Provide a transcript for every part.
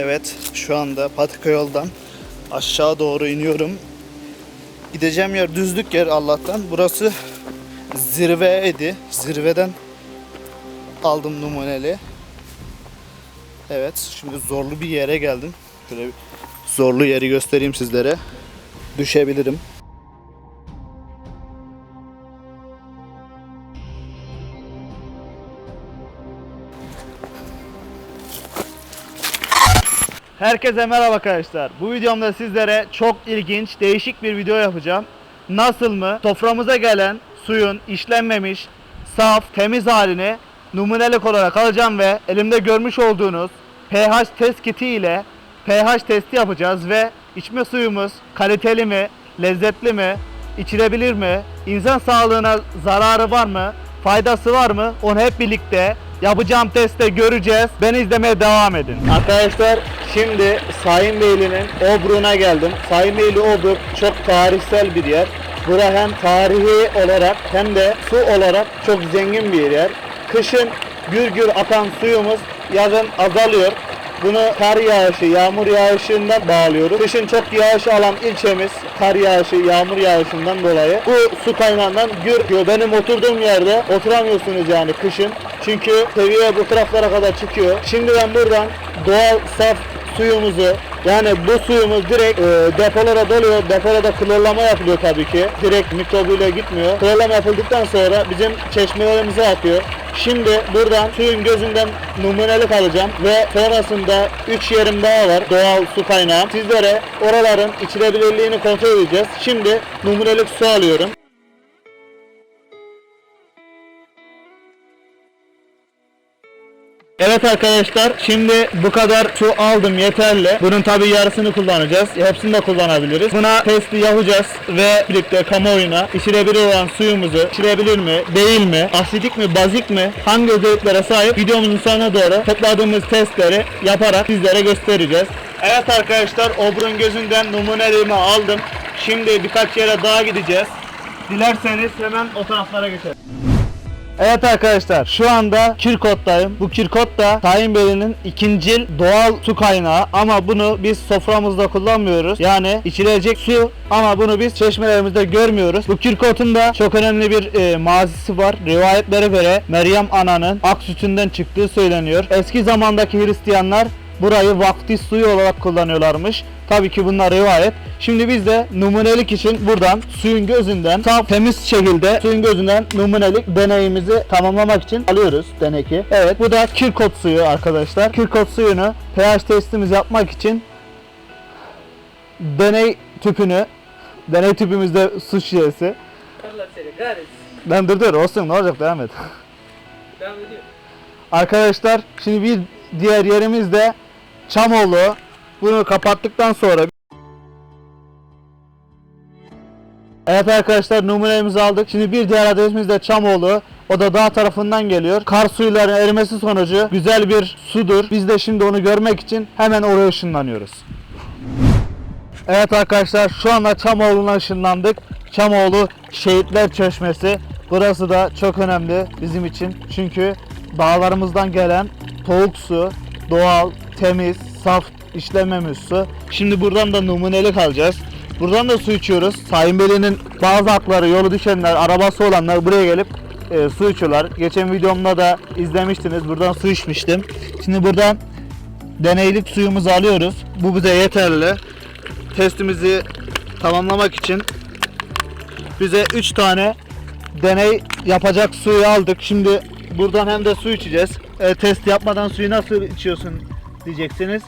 Evet, şu anda patika yoldan aşağı doğru iniyorum. Gideceğim yer düzlük yer Allah'tan. Burası zirveydi. Zirveden aldım numuneli. Evet, şimdi zorlu bir yere geldim. Şöyle zorlu yeri göstereyim sizlere. Düşebilirim. Herkese merhaba arkadaşlar. Bu videomda sizlere çok ilginç, değişik bir video yapacağım. Nasıl mı? Soframıza gelen suyun işlenmemiş, saf, temiz halini numunelik olarak alacağım ve elimde görmüş olduğunuz pH test kiti ile pH testi yapacağız ve içme suyumuz kaliteli mi, lezzetli mi, içilebilir mi, insan sağlığına zararı var mı, faydası var mı onu hep birlikte yapacağım testte göreceğiz. Beni izlemeye devam edin. Arkadaşlar şimdi Sayın Beyli'nin Obru'na geldim. Sayın Beyli Obru çok tarihsel bir yer. Bura hem tarihi olarak hem de su olarak çok zengin bir yer. Kışın gür gür akan suyumuz yazın azalıyor. Bunu kar yağışı, yağmur yağışından bağlıyoruz. Kışın çok yağış alan ilçemiz kar yağışı, yağmur yağışından dolayı bu su kaynağından gür. Benim oturduğum yerde oturamıyorsunuz yani kışın. Çünkü seviye bu taraflara kadar çıkıyor. Şimdi ben buradan doğal saf suyumuzu yani bu suyumuz direkt e, depolara doluyor. Depolarda klorlama yapılıyor tabii ki. Direkt mikrobuyla gitmiyor. Klorlama yapıldıktan sonra bizim çeşmelerimize akıyor. Şimdi buradan suyun gözünden numunelik alacağım ve sonrasında 3 yerim daha var doğal su kaynağı. Sizlere oraların içilebilirliğini kontrol edeceğiz. Şimdi numunelik su alıyorum. Evet arkadaşlar şimdi bu kadar su aldım yeterli. Bunun tabi yarısını kullanacağız. Hepsini de kullanabiliriz. Buna testi yapacağız ve birlikte kamuoyuna içilebilir olan suyumuzu içilebilir mi, değil mi, asidik mi, bazik mi, hangi özelliklere sahip videomuzun sonuna doğru topladığımız testleri yaparak sizlere göstereceğiz. Evet arkadaşlar Obrun gözünden numuneliğimi aldım. Şimdi birkaç yere daha gideceğiz. Dilerseniz hemen o taraflara geçelim. Evet arkadaşlar şu anda Kirkot'tayım. Bu Kirkot da Tayin Beyli'nin ikincil doğal su kaynağı ama bunu biz soframızda kullanmıyoruz. Yani içilecek su ama bunu biz çeşmelerimizde görmüyoruz. Bu Kirkot'un da çok önemli bir e, mazisi var. Rivayetlere göre Meryem Ana'nın ak sütünden çıktığı söyleniyor. Eski zamandaki Hristiyanlar burayı vaftiz suyu olarak kullanıyorlarmış. Tabii ki bunlar rivayet. Şimdi biz de numunelik için buradan suyun gözünden saf temiz şekilde suyun gözünden numunelik deneyimizi tamamlamak için alıyoruz deneki. Evet bu da Kirkot suyu arkadaşlar. Kirkot suyunu pH testimizi yapmak için deney tüpünü deney tüpümüzde su şişesi. Allah seni kahretsin. Ben dur dur olsun ne olacak devam et. Devam ediyor. Arkadaşlar şimdi bir diğer yerimiz de Çamoğlu. Bunu kapattıktan sonra Evet arkadaşlar numunemizi aldık. Şimdi bir diğer adresimiz de Çamoğlu. O da dağ tarafından geliyor. Kar suyların erimesi sonucu güzel bir sudur. Biz de şimdi onu görmek için hemen oraya ışınlanıyoruz. Evet arkadaşlar şu anda Çamoğlu'na ışınlandık. Çamoğlu Şehitler Çeşmesi. Burası da çok önemli bizim için. Çünkü dağlarımızdan gelen soğuk su, doğal, temiz, saf işlememiş su. Şimdi buradan da numunelik alacağız. Buradan da su içiyoruz. Sayın Beyli'nin bazı hakları, yolu düşenler, arabası olanlar buraya gelip e, su içiyorlar. Geçen videomda da izlemiştiniz. Buradan su içmiştim. Şimdi buradan deneylik suyumuzu alıyoruz. Bu bize yeterli. Testimizi tamamlamak için bize 3 tane deney yapacak suyu aldık. Şimdi buradan hem de su içeceğiz. E, test yapmadan suyu nasıl içiyorsun diyeceksiniz.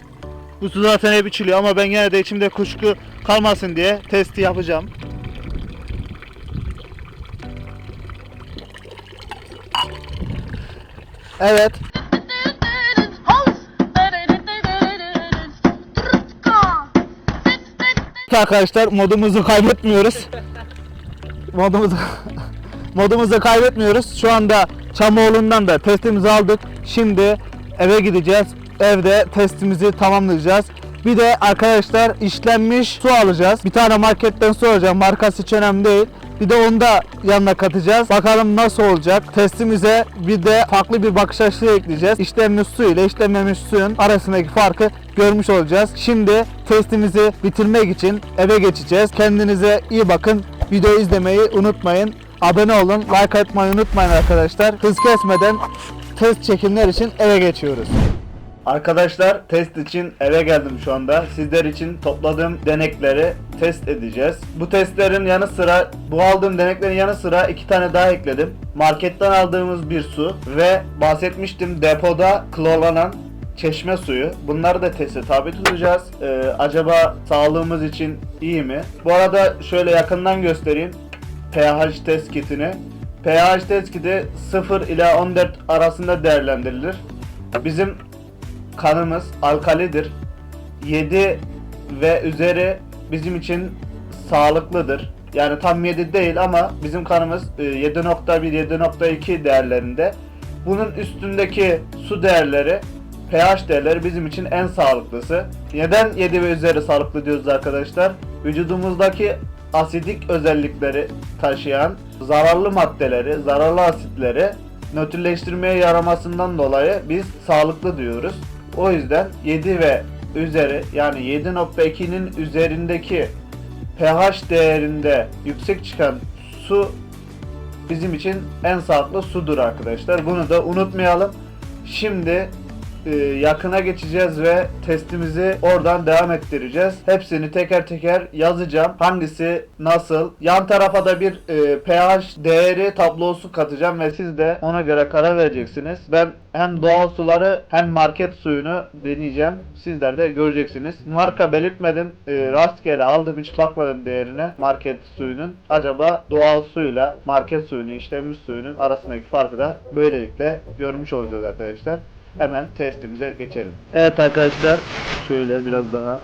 Bu su zaten hep içiliyor ama ben yine de içimde kuşku kalmasın diye testi yapacağım. Evet. Arkadaşlar modumuzu kaybetmiyoruz. Modumuzu modumuzu kaybetmiyoruz. Şu anda Çamoğlu'ndan da testimizi aldık. Şimdi eve gideceğiz. Evde testimizi tamamlayacağız. Bir de arkadaşlar işlenmiş su alacağız. Bir tane marketten su alacağım. Markası hiç önemli değil. Bir de onu da yanına katacağız. Bakalım nasıl olacak. Testimize bir de farklı bir bakış açısı ekleyeceğiz. İşlenmiş su ile işlenmemiş suyun arasındaki farkı görmüş olacağız. Şimdi testimizi bitirmek için eve geçeceğiz. Kendinize iyi bakın. Videoyu izlemeyi unutmayın. Abone olun, like atmayı unutmayın arkadaşlar. Hız kesmeden test çekimler için eve geçiyoruz. Arkadaşlar test için eve geldim şu anda. Sizler için topladığım denekleri test edeceğiz. Bu testlerin yanı sıra bu aldığım deneklerin yanı sıra iki tane daha ekledim. Marketten aldığımız bir su ve bahsetmiştim depoda klorlanan çeşme suyu. Bunları da teste tabi tutacağız. Ee, acaba sağlığımız için iyi mi? Bu arada şöyle yakından göstereyim. pH test kitini. pH test kiti 0 ila 14 arasında değerlendirilir. Bizim kanımız alkalidir. 7 ve üzeri bizim için sağlıklıdır. Yani tam 7 değil ama bizim kanımız e, 7.1 7.2 değerlerinde. Bunun üstündeki su değerleri pH değerleri bizim için en sağlıklısı. Neden 7 ve üzeri sağlıklı diyoruz arkadaşlar? Vücudumuzdaki asidik özellikleri taşıyan zararlı maddeleri, zararlı asitleri nötrleştirmeye yaramasından dolayı biz sağlıklı diyoruz. O yüzden 7 ve üzeri yani 7.2'nin üzerindeki pH değerinde yüksek çıkan su bizim için en sağlıklı sudur arkadaşlar. Bunu da unutmayalım. Şimdi e, yakına geçeceğiz ve testimizi oradan devam ettireceğiz. Hepsini teker teker yazacağım. Hangisi nasıl? Yan tarafa da bir e, pH değeri tablosu katacağım ve siz de ona göre karar vereceksiniz. Ben hem doğal suları hem market suyunu deneyeceğim. Sizler de göreceksiniz. Marka belirtmedim. E, rastgele aldım hiç bakmadım değerine market suyunun. Acaba doğal suyla market suyunun işlenmiş suyunun arasındaki farkı da böylelikle görmüş olacağız arkadaşlar. Hemen testimize geçelim. Evet arkadaşlar şöyle biraz daha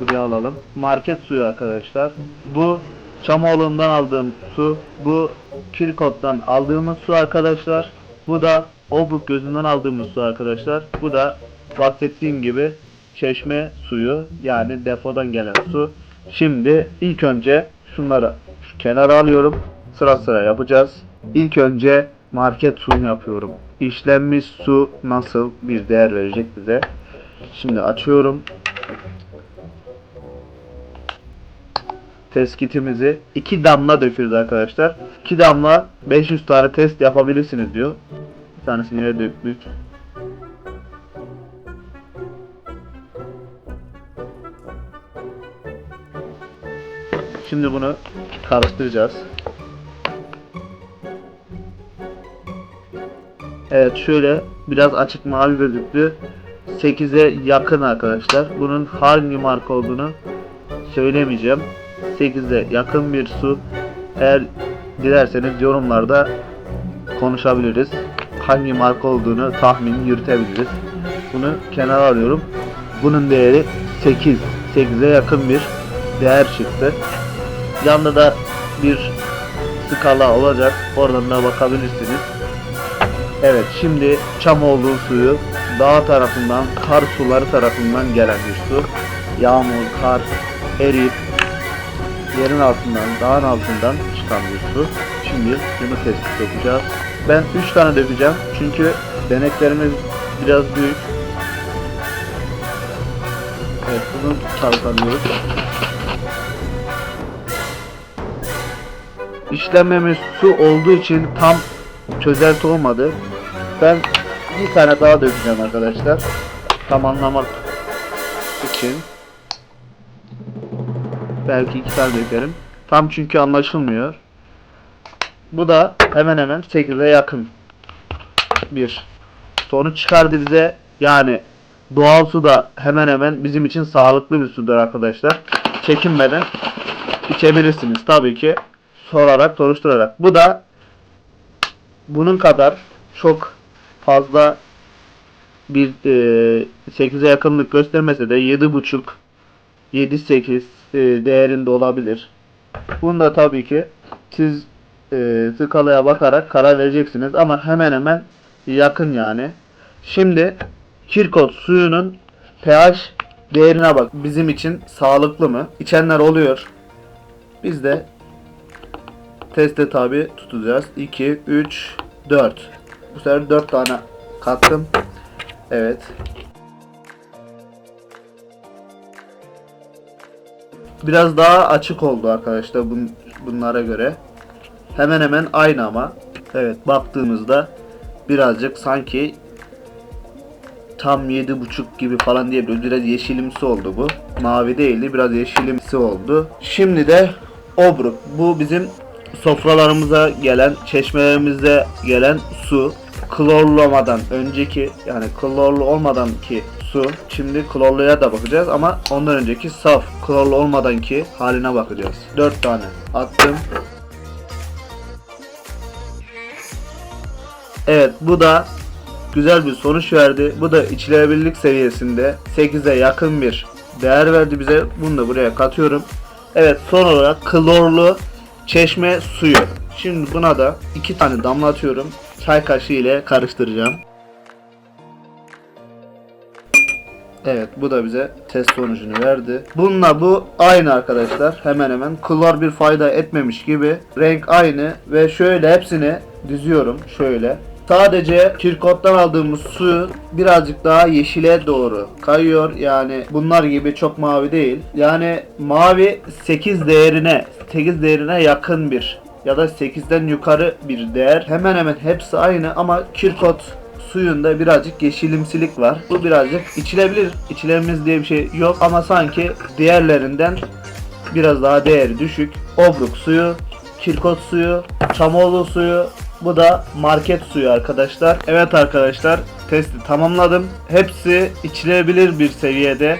buraya alalım. Market suyu arkadaşlar. Bu Çamoğlu'ndan aldığım su. Bu Kirkot'tan aldığımız su arkadaşlar. Bu da Obuk gözünden aldığımız su arkadaşlar. Bu da bahsettiğim gibi çeşme suyu yani depodan gelen su. Şimdi ilk önce şunları şu kenara alıyorum. Sıra sıra yapacağız. İlk önce market suyunu yapıyorum. İşlenmiş su nasıl bir değer verecek bize? Şimdi açıyorum. Test kitimizi 2 damla döküyoruz arkadaşlar. 2 damla 500 tane test yapabilirsiniz diyor. Bir tanesini yere döktük. Şimdi bunu karıştıracağız. Evet şöyle biraz açık mavi gözüktü. 8'e yakın arkadaşlar. Bunun hangi marka olduğunu söylemeyeceğim. 8'e yakın bir su. Eğer dilerseniz yorumlarda konuşabiliriz. Hangi marka olduğunu tahmin yürütebiliriz. Bunu kenara alıyorum. Bunun değeri 8. 8'e yakın bir değer çıktı. Yanında da bir skala olacak. Oradan da bakabilirsiniz. Evet şimdi Çamoğlu suyu dağ tarafından, kar suları tarafından gelen bir su. Yağmur, kar eriyip yerin altından, dağın altından çıkan bir su. Şimdi bunu tespit yapacağız. Ben 3 tane dökeceğim çünkü deneklerimiz biraz büyük. Evet bunu çalkalıyoruz. İşlenmemiş su olduğu için tam çözelti olmadı. Ben bir tane daha dökeceğim arkadaşlar. Tamamlamak için. Belki iki tane dökerim. Tam çünkü anlaşılmıyor. Bu da hemen hemen 8'e yakın bir sonuç çıkardı bize. Yani doğal su da hemen hemen bizim için sağlıklı bir sudur arkadaşlar. Çekinmeden içebilirsiniz tabii ki sorarak soruşturarak. Bu da bunun kadar çok fazla bir e, 8'e yakınlık göstermese de 7.5 7-8 e, değerinde olabilir. Bunu da tabii ki siz e, skalaya bakarak karar vereceksiniz ama hemen hemen yakın yani. Şimdi Kirkot suyunun pH değerine bak. Bizim için sağlıklı mı? İçenler oluyor. Biz de teste tabi tutacağız. 2, 3, 4. Bu sefer 4 tane kattım. Evet. Biraz daha açık oldu arkadaşlar bun- bunlara göre. Hemen hemen aynı ama. Evet baktığımızda birazcık sanki tam 7.5 gibi falan diyebiliriz. Biraz yeşilimsi oldu bu. Mavi değildi. Biraz yeşilimsi oldu. Şimdi de obruk. Bu bizim sofralarımıza gelen, çeşmelerimize gelen su. Klorlamadan önceki yani klorlu olmadan ki su. Şimdi klorluya da bakacağız ama ondan önceki saf klorlu olmadan ki haline bakacağız. 4 tane attım. Evet bu da güzel bir sonuç verdi. Bu da içilebilirlik seviyesinde 8'e yakın bir değer verdi bize. Bunu da buraya katıyorum. Evet son olarak klorlu çeşme suyu. Şimdi buna da iki tane damlatıyorum. Çay kaşığı ile karıştıracağım. Evet bu da bize test sonucunu verdi. Bununla bu aynı arkadaşlar. Hemen hemen. Klor bir fayda etmemiş gibi. Renk aynı ve şöyle hepsini diziyorum. Şöyle. Sadece Kirkot'tan aldığımız su birazcık daha yeşile doğru kayıyor. Yani bunlar gibi çok mavi değil. Yani mavi 8 değerine 8 değerine yakın bir ya da 8'den yukarı bir değer. Hemen hemen hepsi aynı ama Kirkot suyunda birazcık yeşilimsilik var. Bu birazcık içilebilir. İçilemez diye bir şey yok ama sanki diğerlerinden biraz daha değeri düşük. Obruk suyu, kirkot suyu, çamoğlu suyu, bu da market suyu arkadaşlar. Evet arkadaşlar testi tamamladım. Hepsi içilebilir bir seviyede.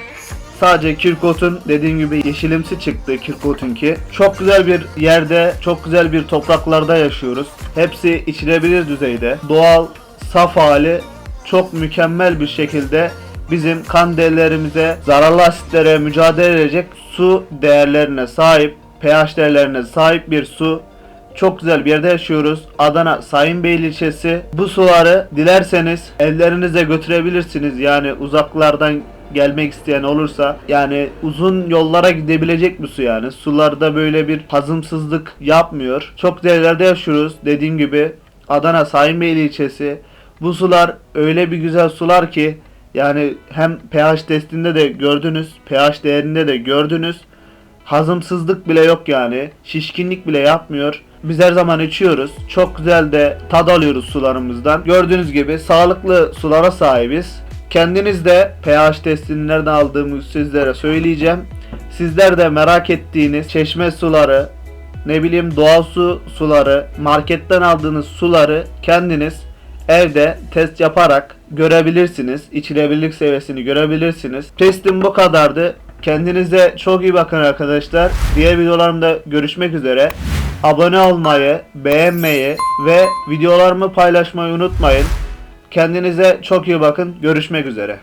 Sadece Kirkot'un dediğim gibi yeşilimsi çıktı Kirkot'unki. Çok güzel bir yerde, çok güzel bir topraklarda yaşıyoruz. Hepsi içilebilir düzeyde. Doğal, saf hali çok mükemmel bir şekilde bizim kan değerlerimize, zararlı asitlere mücadele edecek su değerlerine sahip, pH değerlerine sahip bir su. Çok güzel bir yerde yaşıyoruz. Adana Sayınbeyli ilçesi. Bu suları dilerseniz ellerinizle götürebilirsiniz. Yani uzaklardan gelmek isteyen olursa yani uzun yollara gidebilecek bir su yani. Sularda böyle bir hazımsızlık yapmıyor. Çok güzel yerlerde yaşıyoruz. Dediğim gibi Adana Sayınbeyli ilçesi. Bu sular öyle bir güzel sular ki yani hem pH testinde de gördünüz, pH değerinde de gördünüz. Hazımsızlık bile yok yani. Şişkinlik bile yapmıyor. Biz her zaman içiyoruz. Çok güzel de tad alıyoruz sularımızdan. Gördüğünüz gibi sağlıklı sulara sahibiz. Kendiniz de pH testini nereden aldığımı sizlere söyleyeceğim. Sizler de merak ettiğiniz çeşme suları, ne bileyim doğal su suları, marketten aldığınız suları kendiniz evde test yaparak görebilirsiniz. İçilebilirlik seviyesini görebilirsiniz. Testim bu kadardı. Kendinize çok iyi bakın arkadaşlar. Diğer videolarımda görüşmek üzere. Abone olmayı, beğenmeyi ve videolarımı paylaşmayı unutmayın. Kendinize çok iyi bakın. Görüşmek üzere.